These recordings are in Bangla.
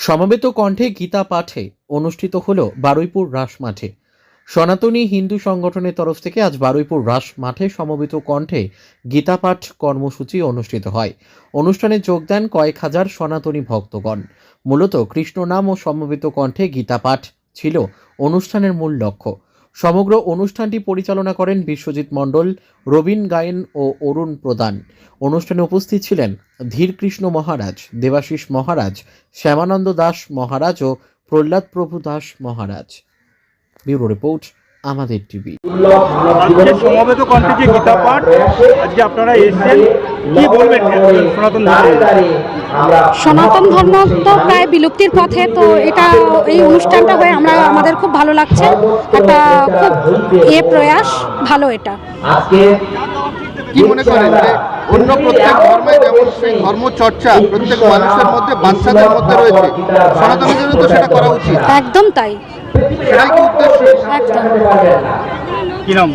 সমবেত কণ্ঠে গীতা পাঠে অনুষ্ঠিত হল বারুইপুর রাস মাঠে। সনাতনী হিন্দু সংগঠনের তরফ থেকে আজ বারুইপুর রাস মাঠে সমবেত কণ্ঠে গীতাপাঠ কর্মসূচি অনুষ্ঠিত হয়। অনুষ্ঠানে যোগ দেন কয়েক হাজার সনাতনী ভক্তগণ। মূলত কৃষ্ণ নাম ও সমবেত কণ্ঠে গীতাপাঠ ছিল অনুষ্ঠানের মূল লক্ষ্য। সমগ্র অনুষ্ঠানটি পরিচালনা করেন বিশ্বজিৎ মণ্ডল, রবীন গায়েন ও অরুণ প্রদান অনুষ্ঠানে উপস্থিত ছিলেন ধীরকৃষ্ণ মহারাজ, দেবাশিস মহারাজ, শ্যামানন্দ দাস মহারাজ ও প্রহ্লাদ প্রভু দাস মহারাজ। ব্যুরো রিপোর্ট আমাদের টিভি। আজকে সমবেত কণ্ঠে যে গীতা পাঠ আজকে আপনারা এসেছেন কি বলবেন সনাতন ধর্মে? সনাতন ধর্ম তো প্রায় বিলুপ্তির পথে তো এটা এই অনুষ্ঠানটা হয়ে আমরা আমাদের খুব ভালো লাগছে। একটা খুব এ প্রয়াস ভালো এটা। কি মনে করেন যে অন্য প্রত্যেক ধর্মে যেমন সেই ধর্ম চর্চা প্রত্যেক মানুষের মধ্যে বাচ্চাদের মধ্যে রয়েছে সনাতনীদেরও তো সেটা করা উচিত। একদম তাই। সেটাই কি উদ্দেশ্য? একদম। কি নাম?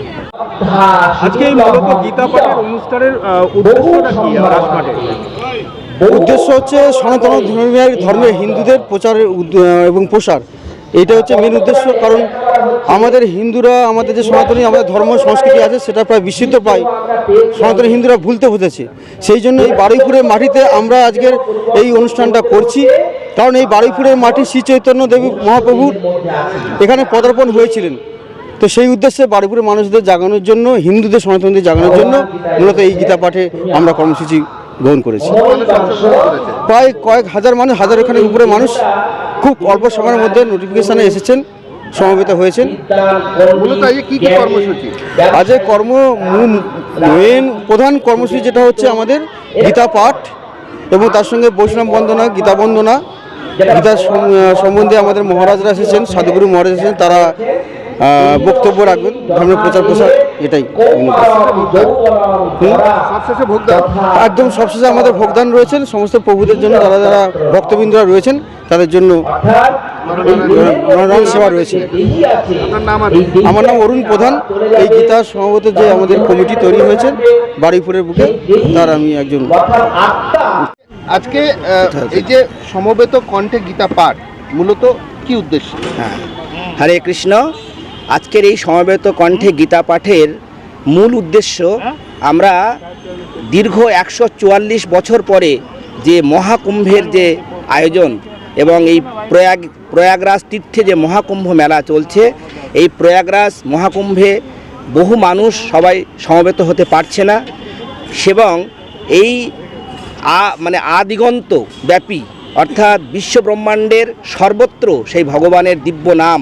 আজকে এই মূলত গীতা পাঠের অনুষ্ঠানের উদ্দেশ্যটা কি উদ্দেশ্য হচ্ছে সনাতন ধর্মের ধর্মে হিন্দুদের প্রচারের এবং প্রসার। এটা হচ্ছে মেন উদ্দেশ্য কারণ আমাদের হিন্দুরা আমাদের যে সনাতনী আমাদের ধর্ম সংস্কৃতি আছে সেটা প্রায় বিশুদ্ধ প্রায় সনাতনী হিন্দুরা ভুলতে হতেছে সেই জন্য এই বারুইপুরের মাটিতে আমরা আজকের এই অনুষ্ঠানটা করছি। কারণ এই বারুইপুরের মাটি শ্রী চৈতন্য দেবী মহাপ্রভুর এখানে পদার্পণ হয়েছিলেন। তো সেই উদ্দেশ্যে বারুইপুরের মানুষদের জাগানোর জন্য হিন্দুদের সনাতনীদের জাগানোর জন্য মূলত এই গীতা পাঠে আমরা কর্মসূচি গ্রহণ করেছি। প্রায় কয়েক হাজার মানুষ হাজার এখানে উপরে মানুষ খুব অল্প সময়ের মধ্যে নোটিফিকেশানে এসেছেন সমবেত হয়েছেন। মূলত কি কি কর্মসূচি? আজ কর্ম মেন প্রধান কর্মসূচি যেটা হচ্ছে আমাদের গীতা পাঠ এবং তার সঙ্গে বৈষ্ণব বন্দনা গীতা বন্দনা গীতা সম্বন্ধে আমাদের মহারাজরা এসেছেন, সাধুগুরু মহারাজ এসেছেন, তারা বক্তব্য রাখবেন। ধর্মের প্রচার প্রসার, এটাই একদম সবশেষে আমাদের ভোগদান রয়েছেন, সমস্ত প্রভুদের জন্য যারা যারা ভক্তবৃন্দরা রয়েছেন, তাদের জন্য সেবা রয়েছে। আমার নাম অরুণ প্রধান। এই গীতা সম্ভবত যে আমাদের কমিটি তৈরি হয়েছে বারুইপুরের বুকে, তার আমি একজন আজকে এই যে সমবেত কণ্ঠে গীতা পাঠ, মূলত কি উদ্দেশ্য? হ্যাঁ। হরে কৃষ্ণ, আজকের এই সমবেত কণ্ঠে গীতা পাঠের মূল উদ্দেশ্য আমরা দীর্ঘ একশো চুয়াল্লিশ বছর পরে যে মহাকুম্ভের যে আয়োজন এবং এই প্রয়াগ, প্রয়াগরাজ তীর্থে যে মহাকুম্ভ মেলা চলছে, এই প্রয়াগরাজ মহাকুম্ভে বহু মানুষ সবাই সমবেত হতে পারছে না এবং এই আ মানে আদিগন্ত ব্যাপী, অর্থাৎ বিশ্ব ব্রহ্মাণ্ডের সর্বত্র সেই ভগবানের দিব্য নাম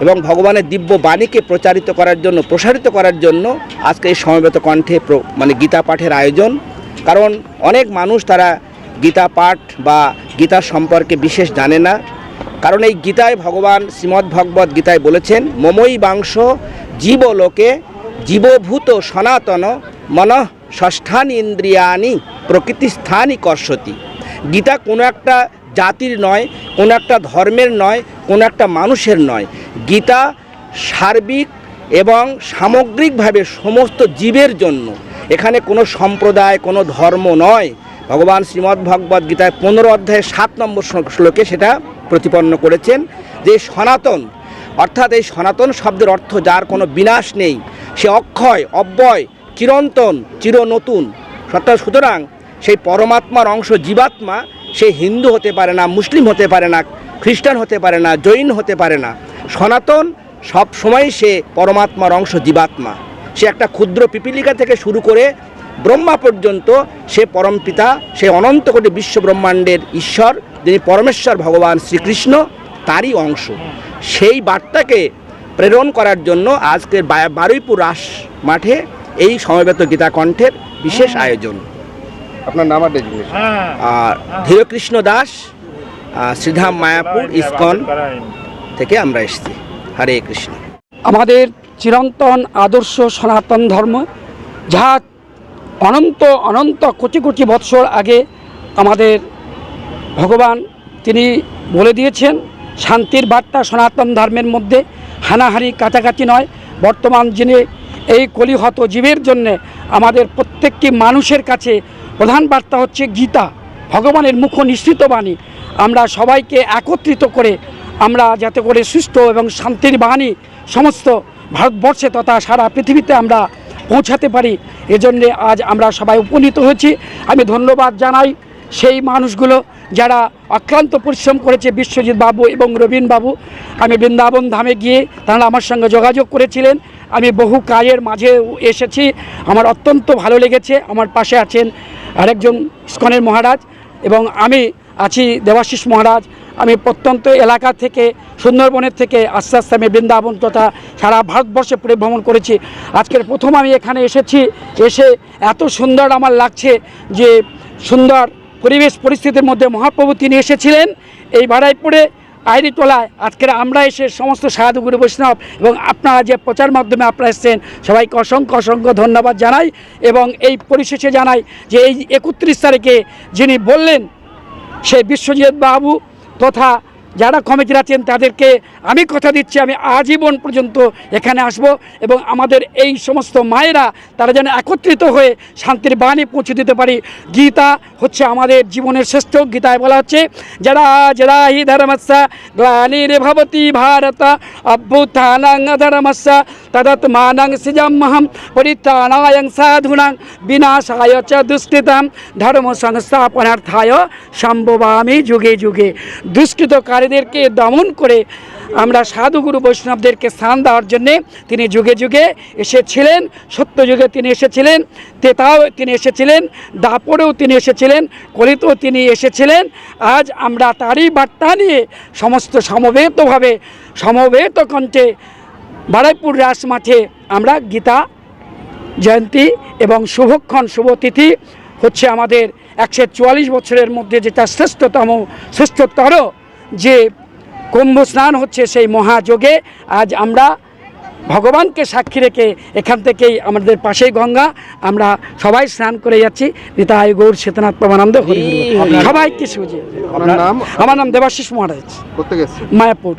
এবং ভগবানের দিব্য বাণীকে প্রচারিত করার জন্য, প্রসারিত করার জন্য আজকে এই সমবেত কণ্ঠে মানে গীতা পাঠের আয়োজন। কারণ অনেক মানুষ তারা গীতা পাঠ বা গীতা সম্পর্কে বিশেষ জানে না। কারণ এই গীতায় ভগবান শ্রীমদ্ ভগবত গীতায় বলেছেন মমই বাংশ জীবলোকে জীবভূত সনাতন মন ষষ্ঠানি ইন্দ্রিয়ানি প্রকৃতিস্থানই কর্ষতি। গীতা কোনো একটা জাতির নয়, কোনো একটা ধর্মের নয়, কোনো একটা মানুষের নয়। গীতা সার্বিক এবং সামগ্রিকভাবে সমস্ত জীবের জন্য। এখানে কোনো সম্প্রদায়, কোনো ধর্ম নয়। ভগবান শ্রীমদ্ ভগবদ্ গীতায় পনেরো অধ্যায়ে সাত নম্বর শ্লো- শ্লোকে সেটা প্রতিপন্ন করেছেন যে সনাতন, অর্থাৎ এই সনাতন শব্দের অর্থ যার কোনো বিনাশ নেই। সে অক্ষয়, অব্যয় চিরন্তন চির নতুন সুতরাং সেই পরমাত্মার অংশ জীবাত্মা, সে হিন্দু হতে পারে না, মুসলিম হতে পারে না, খ্রিস্টান হতে পারে না, জৈন হতে পারে না। সনাতন সব সময় সে পরমাত্মার অংশ জীবাত্মা। সে একটা ক্ষুদ্র পিপিলিকা থেকে শুরু করে ব্রহ্মা পর্যন্ত সে পরম পিতা, সে অনন্ত কোটি বিশ্ব ব্রহ্মাণ্ডের ঈশ্বর, যিনি পরমেশ্বর ভগবান শ্রীকৃষ্ণ, তারই অংশ। সেই বার্তাকে প্রেরণ করার জন্য আজকের বারুইপুর রাস মাঠে এই সমবেত গীতা কণ্ঠের বিশেষ আয়োজন। আপনার নাম আর আর ধীরকৃষ্ণ দাস শ্রীধাম মায়াপুর ইস্কন থেকে আমরা এসেছি। হরে কৃষ্ণ। আমাদের চিরন্তন আদর্শ সনাতন ধর্ম যা অনন্ত অনন্ত কোটি কোটি বৎসর আগে আমাদের ভগবান তিনি বলে দিয়েছেন শান্তির বার্তা সনাতন ধর্মের মধ্যে হানাহানি কাছাকাছি নয়। বর্তমান যিনি এই কলিহত জীবের জন্যে আমাদের প্রত্যেকটি মানুষের কাছে প্রধান বার্তা হচ্ছে গীতা, ভগবানের মুখ নিঃসৃত বাণী। আমরা সবাইকে একত্রিত করে আমরা যাতে করে সুস্থ এবং শান্তির বাণী সমস্ত ভারতবর্ষে তথা সারা পৃথিবীতে আমরা পৌঁছাতে পারি, এজন্যে আজ আমরা সবাই উপনীত হয়েছি। আমি ধন্যবাদ জানাই সেই মানুষগুলো যারা অক্লান্ত পরিশ্রম করেছে বিশ্বজিৎ বাবু এবং রবীন বাবু। আমি বৃন্দাবন ধামে গিয়ে তারা আমার সঙ্গে যোগাযোগ করেছিলেন। আমি বহু কাজের মাঝে এসেছি। আমার অত্যন্ত ভালো লেগেছে। আমার পাশে আছেন আরেকজন ইস্কনের মহারাজ এবং আমি আছি দেবাশিস মহারাজ। আমি প্রত্যন্ত এলাকা থেকে, সুন্দরবনের থেকে আস্তে আস্তে আমি বৃন্দাবন তথা সারা ভারতবর্ষে পরিভ্রমণ করেছি। আজকের প্রথম আমি এখানে এসেছি। এসে এত সুন্দর আমার লাগছে যে সুন্দর পরিবেশ পরিস্থিতির মধ্যে মহাপ্রভু তিনি এসেছিলেন। এই বাড়াইপুরে আইরিটোলায় আজকের আমরা এসে সমস্ত সাধুগুরু বৈষ্ণব এবং আপনারা যে প্রচার মাধ্যমে আপনারা এসছেন, সবাইকে অসংখ্য অসংখ্য ধন্যবাদ জানাই এবং এই পরিশেষে জানাই যে এই একত্রিশ তারিখে যিনি বললেন, সেই বিশ্বজিৎ বাবু তথা যারা কমিটির আছেন, তাদেরকে আমি কথা দিচ্ছি, আমি আজীবন পর্যন্ত এখানে আসব এবং আমাদের এই সমস্ত মায়েরা তারা যেন একত্রিত হয়ে শান্তির বাণী পৌঁছে দিতে পারি। গীতা হচ্ছে আমাদের জীবনের শ্রেষ্ঠ গীতায় বলা হচ্ছে, যারা যারা হি ধর্মস্য গ্লানির ভবতি ভারত, অভ্যুত্থানাং ধর্মস্য তদত্মানাং সৃজমহম পরিত্রাণায়ং সাধুনাং বিনাশায় চ দুষ্কৃতাম ধর্ম সংস্থাপনার্থায় সম্ভবামি যুগে যুগে। দুষ্কৃতকারীদেরকে দমন করে আমরা সাধুগুরু বৈষ্ণবদেরকে স্থান দেওয়ার জন্যে তিনি যুগে যুগে এসেছিলেন সত্য যুগে তিনি এসেছিলেন, তেতাও তিনি এসেছিলেন, দাপরেও তিনি এসেছিলেন, কলিতেও তিনি এসেছিলেন। আজ আমরা তারই বার্তা নিয়ে সমস্ত সমবেতভাবে, সমবেত কণ্ঠে বারাইপুর রাস মাঠে আমরা গীতা জয়ন্তী এবং শুভক্ষণ শুভতিথি হচ্ছে আমাদের একশো চুয়াল্লিশ বছরের মধ্যে যেটা শ্রেষ্ঠতম, শ্রেষ্ঠতর যে কুম্ভ স্নান হচ্ছে সেই মহাযোগে আজ আমরা ভগবানকে সাক্ষী রেখে এখান থেকেই আমাদের পাশেই গঙ্গা আমরা সবাই স্নান করে যাচ্ছি। নিতাই গৌর চেতনাথ প্রমানন্দ হরি কিছু আমার নাম দেবাশিস মহারাজ। মায়াপুর।